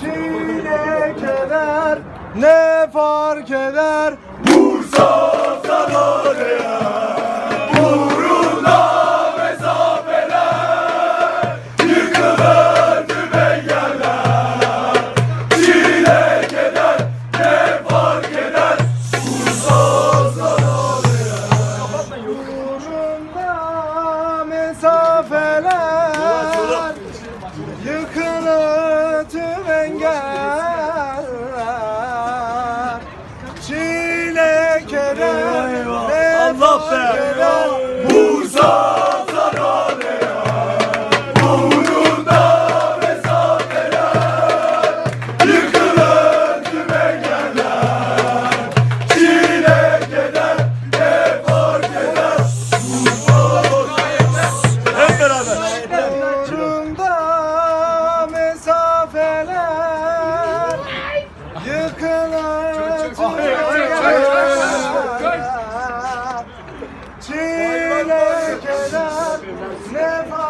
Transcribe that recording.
Çile keder ne fark eder Çile kelam nefes